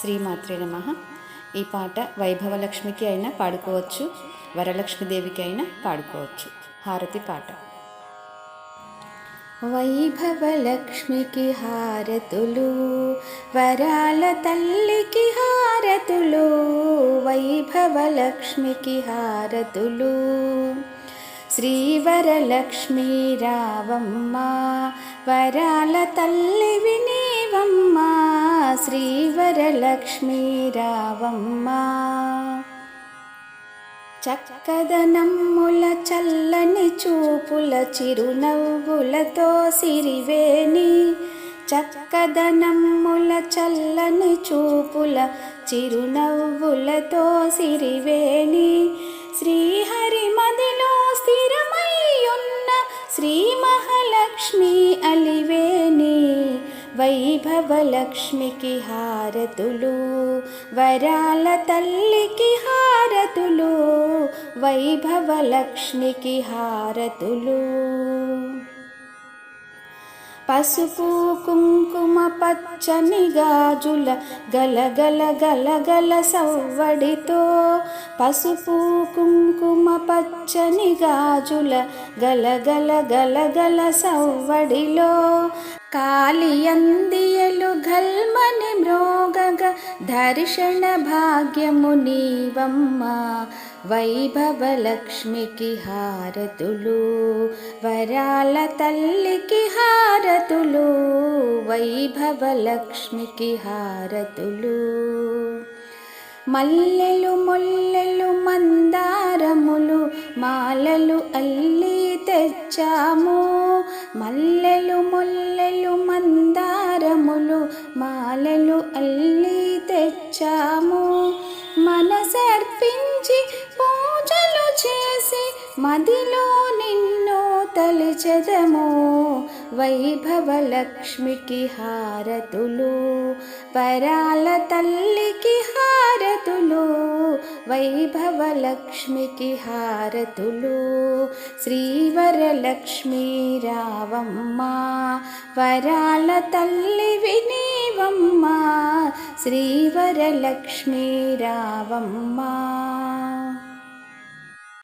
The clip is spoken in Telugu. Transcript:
శ్రీమాత్రే నమ. ఈ పాట వైభవలక్ష్మికి అయినా పాడుకోవచ్చు వరలక్ష్మీదేవికి అయినా పాడుకోవచ్చు. హారతి పాట. వైభవలక్ష్మికి హారతులు వరాల తల్లికి హారతులు వైభవలక్ష్మికి హారతులు. శ్రీవరలక్ష్మీ రావమ్మ వరాల తల్లి విని రావమ్మ చక్కదనమ్ముల చల్లని చూపుల చిరునవ్వులతో సిరివేణి. చక్కదనమ్ముల చల్లని చూపుల చిరునవ్వులతో సిరివేణి. శ్రీహరి మదిలో స్థిరమై ఉన్న శ్రీ మహాలక్ష్మి అలివే వైభవలక్ష్మికి హారతులు వరాల తల్లికి హారతులు వైభవలక్ష్మికి హారతులు. పసుపు కుంకుమ పచ్చని గాజుల గలగల గలగల సవ్వడితో పసుపు కుంకుమ పచ్చని గాజుల గలగల గలగల సవ్వడిలో కాలియందియలు గల్మని మ్రో దర్శన భాగ్యము నీవమ్మ. వైభవలక్ష్మికి హారతులు వరాల తల్లికి హారతులు వైభవలక్ష్మికి హారతులు. మల్లెలు మొల్లెలు మందారములు మాలలు అల్లి తెచ్చాము. మల్లెలు మొల్లెలు తెచ్చాము మనసర్పించి పూజలు చేసి మదిలో నిన్ను తలిచెదము. వైభవలక్ష్మికి హారతులు వరాల తల్లికి హారతులు వైభవలక్ష్మికి హారతులు. శ్రీవరలక్ష్మీ రావమ్మ వరాల తల్లి వినీవమ్మ శ్రీవరలక్ష్మీ రావమ్మ